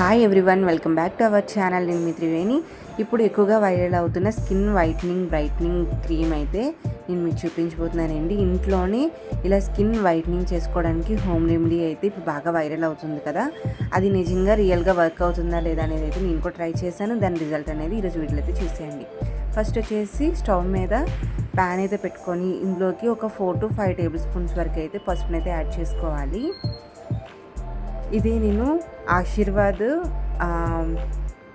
Hi everyone welcome back to our channel నేను మీ త్రివేణి. ఇప్పుడు ఎక్కువగా వైరల్ అవుతున్న స్కిన్ వైట్నింగ్ బ్రైట్నింగ్ క్రీమ్ అయితే నేను మీకు చూపించబోతున్నానండి. ఇంట్లోనే ఇలా స్కిన్ వైట్నింగ్ చేసుకోవడానికి హోమ్ రెమెడీ అయితే ఇప్పుడు బాగా వైరల్ అవుతుంది కదా. అది నిజంగా రియల్గా వర్క్ అవుతుందా లేదా అనేది అయితే నేను కూడా ట్రై చేశాను. దాని రిజల్ట్ అనేది ఈరోజు వీటిలో అయితే చూసేయండి. ఫస్ట్ వచ్చేసి స్టవ్ మీద ప్యాన్ అయితే పెట్టుకొని ఇందులోకి ఒక four to five tablespoons వరకు అయితే పసుపునైతే యాడ్ చేసుకోవాలి. ఇది నేను ఆశీర్వాద్ ఆ,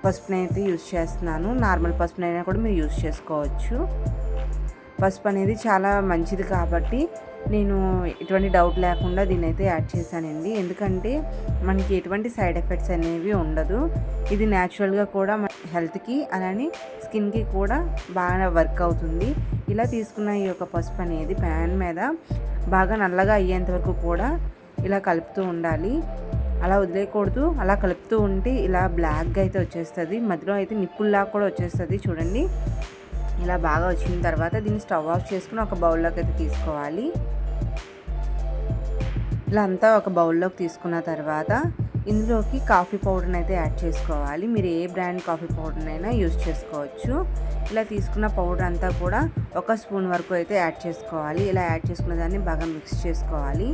పసుపుని అయితే యూజ్ చేస్తున్నాను. నార్మల్ పసుపునైనా కూడా మీరు యూజ్ చేసుకోవచ్చు. పసుపు అనేది చాలా మంచిది కాబట్టి నేను ఎటువంటి డౌట్ లేకుండా దీని అయితే యాడ్ చేశానండి. ఎందుకంటే మనకి ఎటువంటి సైడ్ ఎఫెక్ట్స్ అనేవి ఉండదు. ఇది న్యాచురల్గా కూడా మన హెల్త్కి అలానే స్కిన్కి కూడా బాగా వర్క్ అవుతుంది. ఇలా తీసుకున్న ఈ యొక్క పసుపు అనేది ప్యాన్ మీద బాగా నల్లగా అయ్యేంత వరకు కూడా ఇలా కలుపుతూ ఉండాలి. అలా వదిలేయకూడదు. అలా కలుపుతూ ఉంటే ఇలా బ్లాక్గా అయితే వచ్చేస్తుంది. మధ్యలో అయితే నిప్పుల్లా కూడా వచ్చేస్తుంది. చూడండి. ఇలా బాగా వచ్చిన తర్వాత దీన్ని స్టవ్ ఆఫ్ చేసుకుని ఒక బౌల్లోకి అయితే తీసుకోవాలి. ఇలా అంతా ఒక బౌల్లోకి తీసుకున్న తర్వాత ఇందులోకి కాఫీ పౌడర్ని అయితే యాడ్ చేసుకోవాలి. మీరు ఏ బ్రాండ్ కాఫీ పౌడర్నైనా యూజ్ చేసుకోవచ్చు. ఇలా తీసుకున్న పౌడర్ అంతా కూడా ఒక స్పూన్ వరకు అయితే యాడ్ చేసుకోవాలి. ఇలా యాడ్ చేసుకున్న దాన్ని బాగా మిక్స్ చేసుకోవాలి.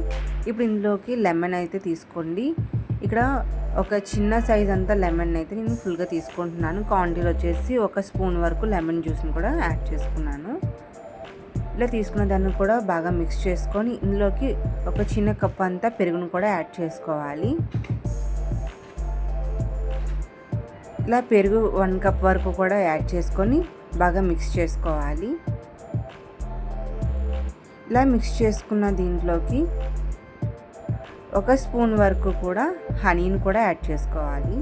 ఇప్పుడు ఇందులోకి లెమన్ అయితే తీసుకోండి. ఇక్కడ ఒక చిన్న సైజ్ అంతా లెమన్ అయితే నేను ఫుల్గా తీసుకుంటున్నాను. క్వాంటిటీలో వచ్చేసి ఒక స్పూన్ వరకు లెమన్ జ్యూస్ని కూడా యాడ్ చేసుకున్నాను. ఇలా తీసుకున్న దాన్ని కూడా బాగా మిక్స్ చేసుకొని ఇందులోకి ఒక చిన్న కప్ అంతా పెరుగును కూడా యాడ్ చేసుకోవాలి. ఇలా పెరుగు వన్ కప్ వరకు కూడా యాడ్ చేసుకొని బాగా మిక్స్ చేసుకోవాలి. ఇలా మిక్స్ చేసుకున్న దీంట్లోకి ఒక స్పూన్ వరకు కూడా హనీని కూడా యాడ్ చేసుకోవాలి.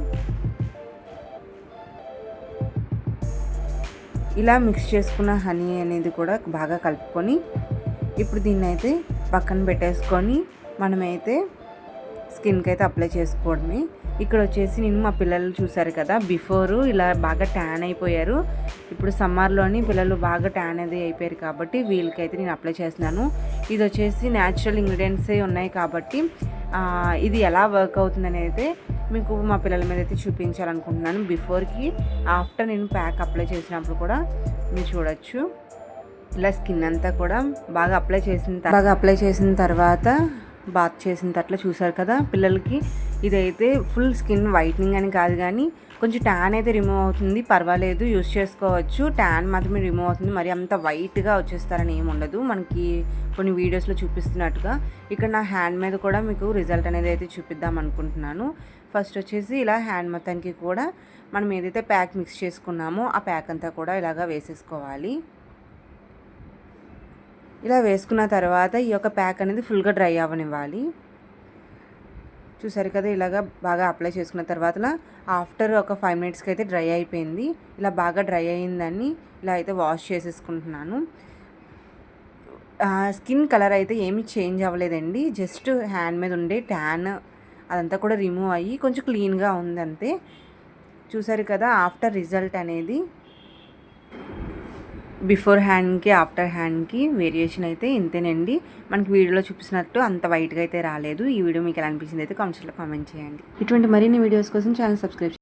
ఇలా మిక్స్ చేసుకున్న హనీ అనేది కూడా బాగా కలుపుకొని ఇప్పుడు దీన్ని అయితే పక్కన పెట్టేసుకొని మనమైతే స్కిన్కి అయితే అప్లై చేసుకోవడమే. ఇక్కడ వచ్చేసి నేను మా పిల్లలు చూశారు కదా బిఫోరు ఇలా బాగా ట్యాన్ అయిపోయారు. ఇప్పుడు సమ్మర్లోని పిల్లలు బాగా ట్యాన్ అది అయిపోయారు కాబట్టి వీళ్ళకైతే నేను అప్లై చేస్తున్నాను. ఇది వచ్చేసి న్యాచురల్ ఇంగ్రీడియంట్సే ఉన్నాయి కాబట్టి ఇది ఎలా వర్క్ అవుతుందని అయితే మీకు మా పిల్లల మీద అయితే చూపించాలనుకుంటున్నాను. బిఫోర్కి ఆఫ్టర్ నేను ప్యాక్ అప్లై చేసినప్పుడు కూడా మీరు చూడొచ్చు. ఇలా స్కిన్ అంతా కూడా బాగా అప్లై చేసిన బాగా అప్లై చేసిన తర్వాత బాత్ చేసిన తట్లా చూసారు కదా పిల్లలకి. ఇదైతే ఫుల్ స్కిన్ వైట్నింగ్ అని కాదు కానీ కొంచెం ట్యాన్ అయితే రిమూవ్ అవుతుంది. పర్వాలేదు యూస్ చేసుకోవచ్చు. ట్యాన్ మాత్రమే రిమూవ్ అవుతుంది. మరి అంత వైట్గా వచ్చేస్తారని ఏమి ఉండదు. మనకి కొన్ని వీడియోస్లో చూపిస్తున్నట్టుగా. ఇక్కడ నా హ్యాండ్ మీద కూడా మీకు రిజల్ట్ అనేది అయితే చూపిద్దాం అనుకుంటున్నాను. ఫస్ట్ వచ్చేసి ఇలా హ్యాండ్ మొత్తానికి కూడా మనం ఏదైతే ప్యాక్ మిక్స్ చేసుకున్నామో ఆ ప్యాక్ అంతా కూడా ఇలాగా వేసేసుకోవాలి. ఇలా వేసుకున్న తర్వాత ఈ యొక్క ప్యాక్ అనేది ఫుల్గా డ్రై అవ్వనివ్వాలి చూసారు కదా ఇలాగా బాగా అప్లై చేసుకున్న తర్వాత ఆఫ్టర్ ఒక ఫైవ్ మినిట్స్కి అయితే డ్రై అయిపోయింది. ఇలా బాగా డ్రై అయిందని ఇలా అయితే వాష్ చేసేసుకుంటున్నాను. స్కిన్ కలర్ అయితే ఏమీ చేంజ్ అవ్వలేదండి. జస్ట్ హ్యాండ్ మీద ఉండే ట్యాన్ అదంతా కూడా రిమూవ్ అయ్యి కొంచెం క్లీన్గా ఉందంతే. చూసారు కదా ఆఫ్టర్ రిజల్ట్ అనేది బిఫోర్ హ్యాండ్కి ఆఫ్టర్ హ్యాండ్కి వేరియేషన్ అయితే ఇంతేనండి. మనకి వీడియోలో చూపినట్టు అంత వైట్గా అయితే రాలేదు. ఈ వీడియో మీకు ఎలా అనిపించింది అయితే కామెంట్స్లో కామెంట్ చేయండి. ఇటువంటి మరిన్ని వీడియోస్ కోసం ఛానల్ సబ్స్క్రైబ్